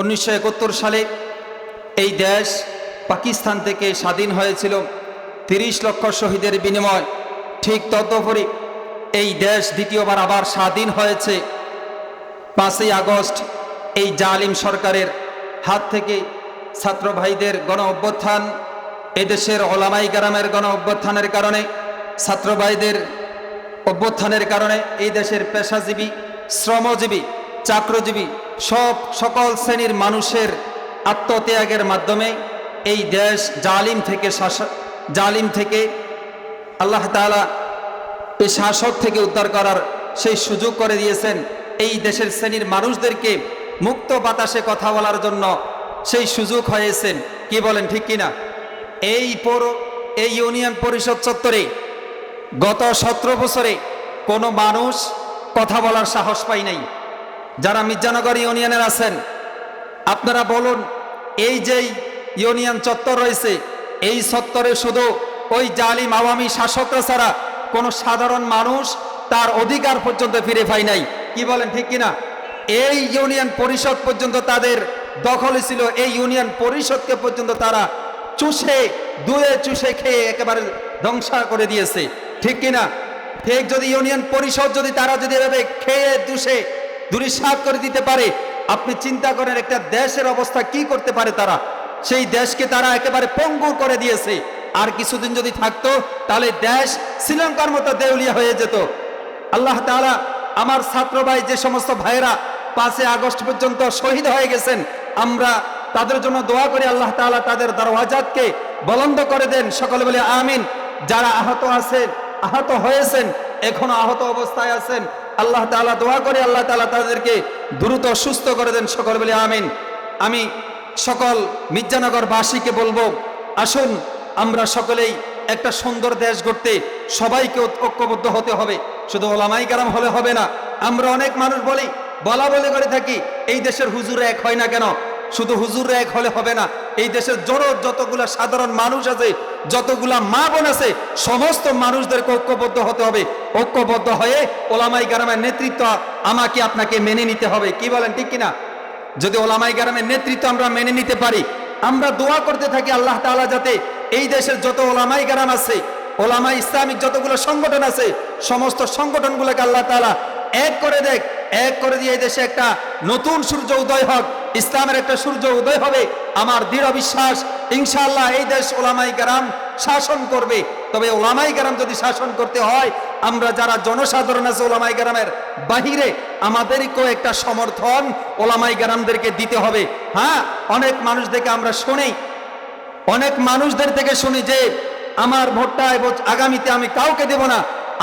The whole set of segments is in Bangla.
উনিশশো একাত্তর সালে এই দেশ পাকিস্তান থেকে স্বাধীন হয়েছিল। তিরিশ লক্ষ শহীদের বিনিময়। ঠিক তদ্পরি এই দেশ দ্বিতীয়বার আবার স্বাধীন হয়েছে। পাঁচই আগস্ট এই জালিম সরকারের হাত থেকে ছাত্র ভাইদের গণ অভ্যুত্থান, এদেশের ওলামাই গ্রামের গণ অভ্যুত্থানের কারণে, ছাত্র ভাইদের অভ্যুত্থানের কারণে এই দেশের পেশাজীবী, শ্রমজীবী, চাকরজীবী সব সকল শ্রেণির মানুষের আত্মত্যাগের মাধ্যমে এই দেশ জালিম থেকে শাসক জালিম থেকে আল্লাহ তাআলা এই শাসক থেকে উদ্ধার করার সেই সুযোগ করে দিয়েছেন। এই দেশের শ্রেণির মানুষদেরকে মুক্ত বাতাসে কথা বলার জন্য সেই সুযোগ হয়েছেন কি বলেন, ঠিক কিনা? এই পৌর, এই ইউনিয়ন পরিষদ চত্বরে গত সতেরো বছরে কোনো মানুষ কথা বলার সাহস পাই নাই। যারা মির্জানগর ইউনিয়নের আছেন, আপনারা বলুন, এই যেই ইউনিয়ন চত্বর রয়েছে, এই চত্বরে শুধু ওই জালিম আওয়ামী শাসকরা ছাড়া কোনো সাধারণ মানুষ তার অধিকার পর্যন্ত ফিরে পায় নাই। কি বলেন, ঠিক কিনা? এই ইউনিয়ন পরিষদ পর্যন্ত তাদের দখলে ছিল, এই ইউনিয়ন পরিষদকে পর্যন্ত তারা চুষে, দুয়ে চুষে খেয়ে একেবারে ধ্বংস করে দিয়েছে। ঠিক কিনা? ঠিক যদি ইউনিয়ন পরিষদ যদি তারা যদি এভাবে খেয়ে, দুষে দুরিসাত করে দিতে পারে। আপনি চিন্তা করেন একটা দেশের অবস্থা কি করতে পারে তারা? সেই দেশকে তারা একেবারে পঙ্গু করে দিয়েছে। আর কিছুদিন যদি থাকতো, তাহলে দেশ শ্রীলঙ্কার মতো দেউলিয়া হয়ে যেত। আল্লাহ তাআলা আমার ছাত্র ভাই, যে সমস্ত ভাইয়েরা পাঁচে আগস্ট পর্যন্ত শহীদ হয়ে গেছেন, আমরা তাদের জন্য দোয়া করি, আল্লাহ তাআলা তাদের দরওয়াজাতকে বলন্দ করে দেন। সকলে বলে, আমিন। যারা আহত আছেন, আহত হয়েছেন, এখনও আহত অবস্থায় আছেন আল্লাহ তাআলা দোয়া করে, আল্লাহ তাআলা তাদেরকে দ্রুত সুস্থ করে দেন সকল বলে আমিন। আমি সকল মির্জানগরবাসীকে বলব, আসুন আমরা সকলেই একটা সুন্দর দেশ গড়তে সবাইকে ঐক্যবদ্ধ হতে হবে। শুধু ওলামাই কারাম হলে হবে না, আমরা অনেক মানুষ বলি, বলা বলে করে থাকি, এই দেশের হুজুর এক হয় না কেন? শুধু হুজুর এক হলে হবে না, এই দেশের জড় যতগুলা সাধারণ মানুষ আছে যতগুলা মা বোন আছে, সমস্ত মানুষদেরকে ঐক্যবদ্ধ হতে হবে। ঐক্যবদ্ধ হয়ে ওলামাই গ্রামের নেতৃত্ব আমাকে আপনাকে মেনে নিতে হবে। কি বলেন, ঠিক কিনা? যদি ওলামাই গ্রামের নেতৃত্ব আমরা মেনে নিতে পারি, আমরা দোয়া করতে থাকি আল্লাহ তাআলা যাতে এই দেশের যত ওলামাই গ্রাম আছে ওলামা ইসলামিক যতগুলো সংগঠন আছে, সমস্ত সংগঠনগুলোকে আল্লাহ তাআলা এক করে দেখ, এক করে দিয়ে দেশে একটা নতুন সূর্য উদয় হোক, ইসলামের একটা সূর্য উদয় হবে। আমার দৃঢ় বিশ্বাস ইনশাআল্লাহ এই দেশ ওলামাই গ্রাম শাসন করবে। তবে ওলামাই গ্রাম যদি শাসন করতে হয়, আমরা যারা জনসাধারণ আছে ওলামাই গ্রামের বাহিরে, আমাদেরকেও একটা সমর্থন ওলামাই গ্রামদেরকে দিতে হবে। হ্যাঁ অনেক মানুষ দেখে আমরা শুনি, অনেক মানুষদের থেকে শুনি যে, আমার ভোটটা আগামীতে আমি কাউকে দেব না,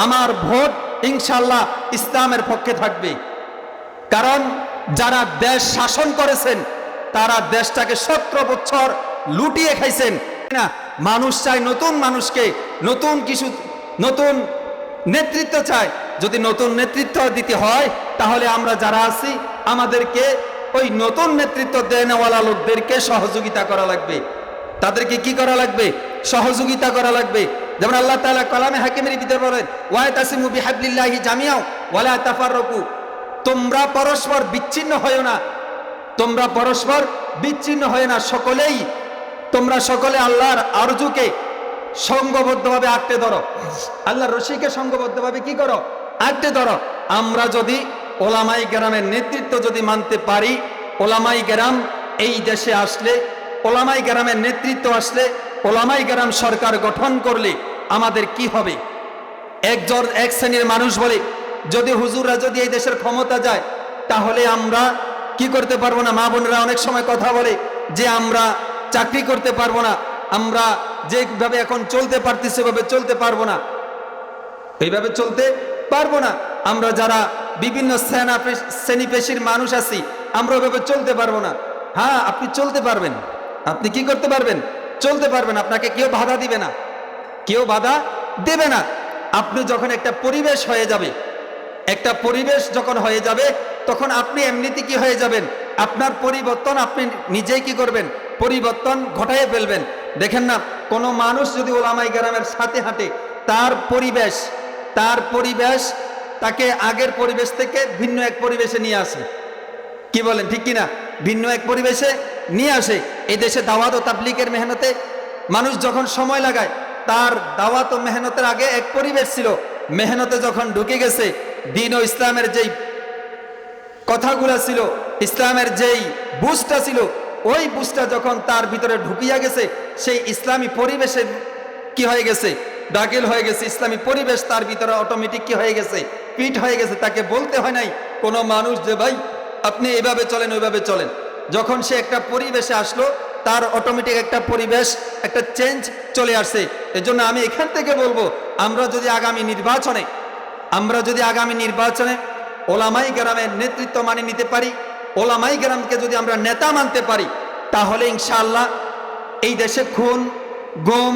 আমার ভোট ইনশাল্লাহ ইসলামের পক্ষে থাকবে। কারণ যারা দেশ শাসন করেছেন, তারা দেশটাকে সতেরো বছর লুটিয়ে খাইছেন। না, মানুষ চায় নতুন মানুষকে, নতুন কিছু, নতুন নেতৃত্ব চায়। যদি নতুন নেতৃত্ব দিতে হয়, তাহলে আমরা যারা আছি, আমাদেরকে ওই নতুন নেতৃত্ব দেনেওয়ালা লোকদেরকে সহযোগিতা করা লাগবে। তাদেরকে কি করা লাগবে? সহযোগিতা করা লাগবে। যেমন আল্লাহ তাআলা কালামে হাকিমের ভিতরে বলেন ওয়া তাসিমু বিহাবলিল্লাহি জামিয়াও ওয়ালা তাফাররাকু। তোমরা পরস্পর বিচ্ছিন্ন হয়েও না। তোমরা পরস্পর বিচ্ছিন্ন হয় না। সকলেই তোমরা সকলে আল্লাহর আরজুকে সঙ্গবদ্ধভাবে আঁকতে ধরো। আল্লাহর রশিকে সঙ্গবদ্ধভাবে কি করো? আঁকতে ধরো। আমরা যদি ওলামাই গ্রামের নেতৃত্ব যদি মানতে পারি ওলামাই গ্রাম এই দেশে আসলে ওলামাই গ্রামের নেতৃত্ব আসলে ওলামাই গ্রাম সরকার গঠন করলে আমাদের কি হবে? একজন এক শ্রেণির মানুষ বলে, যদি হুজুররা যদি এই দেশের ক্ষমতা যায়, তাহলে আমরা কি করতে পারব না? মা বোনেরা অনেক সময় কথা বলে যে আমরা চাকরি করতে পারব না। আমরা যেভাবে এখন চলতে পারতেছি, সেভাবে চলতে পারব না। এইভাবে চলতে পারব না। আমরা যারা বিভিন্ন শ্রেণি পেশির মানুষ আছি, আমরা ওইভাবে চলতে পারব না। হ্যাঁ আপনি চলতে পারবেন। আপনি কি করতে পারবেন? চলতে পারবেন। আপনাকে কেউ বাধা দিবে না। কেউ বাধা দেবে না। আপনি যখন একটা পরিবেশ হয়ে যাবে, একটা পরিবেশ যখন হয়ে যাবে, তখন আপনি এমনিতে কি হয়ে যাবেন? আপনার পরিবর্তন আপনি নিজেই কি করবেন? পরিবর্তন ঘটাইয়ে ফেলবেন। দেখেন না, কোনো মানুষ যদি ওলামাই গ্রামের সাথে হাঁটে, তার পরিবেশ তার পরিবেশ তাকে আগের পরিবেশ থেকে ভিন্ন এক পরিবেশে নিয়ে আসে। কি বলেন, ঠিক কিনা? ভিন্ন এক পরিবেশে নিয়ে আসে। এই দেশে দাওয়াত ও তাবলিকের মেহনতে মানুষ যখন সময় লাগায়, তার দাওয়াত ও মেহনতের আগে এক পরিবেশ ছিল। মেহনতে যখন ঢুকে গেছে, দিন ও ইসলামের যেই কথাগুলো ছিল, ইসলামের যেই বুঝটা ছিল ওই বুঝটা যখন তার ভিতরে ঢুকিয়া গেছে, সেই ইসলামী পরিবেশে কি হয়ে গেছে? দাখিল হয়ে গেছে। ইসলামী পরিবেশ তার ভিতরে অটোমেটিক কি হয়ে গেছে? পিট হয়ে গেছে। তাকে বলতে হয় নাই, কোনো মানুষ যে ভাই, আপনি এভাবে চলেন, ওইভাবে চলেন। যখন সে একটা পরিবেশে আসলো, তার অটোমেটিক একটা পরিবেশ, একটা চেঞ্জ চলে আসছে। এজন্য আমি এখান থেকে বলব, আমরা যদি আগামী নির্বাচনে, আমরা যদি আগামী নির্বাচনে ওলামাই গ্রামের নেতৃত্ব মানে নিতে পারি ওলামাই গ্রামকে যদি আমরা নেতা মানতে পারি, তাহলে ইনশাআল্লাহ এই দেশে খুন, গুম,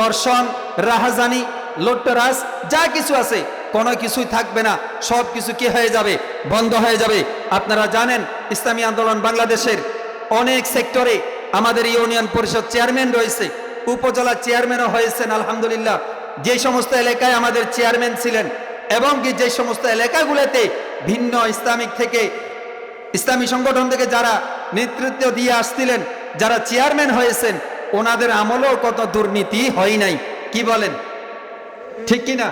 দর্শন, রাহাজানি লোট্টরাজ যা কিছু আছে, কোনো কিছুই থাকবে না, সব কিছু কি হয়ে যাবে? বন্ধ হয়ে যাবে। আপনারা জানেন, ইসলামী আন্দোলন বাংলাদেশের অনেক সেক্টরে আমাদের ইউনিয়ন পরিষদ চেয়ারম্যান রয়েছে, উপজেলা চেয়ারম্যানও হয়েছেন, আলহামদুলিল্লাহ। যে সমস্ত এলাকায় আমাদের চেয়ারম্যান ছিলেন, এবং যে সমস্ত এলাকাগুলোতে ভিন্ন ইসলামিক থেকে ইসলামী সংগঠন থেকে যারা নেতৃত্ব দিয়ে আসছিলেন, যারা চেয়ারম্যান হয়েছেন, ওনাদের আমলেও কত দুর্নীতি হয় নাই। কি বলেন? ঠিক কি না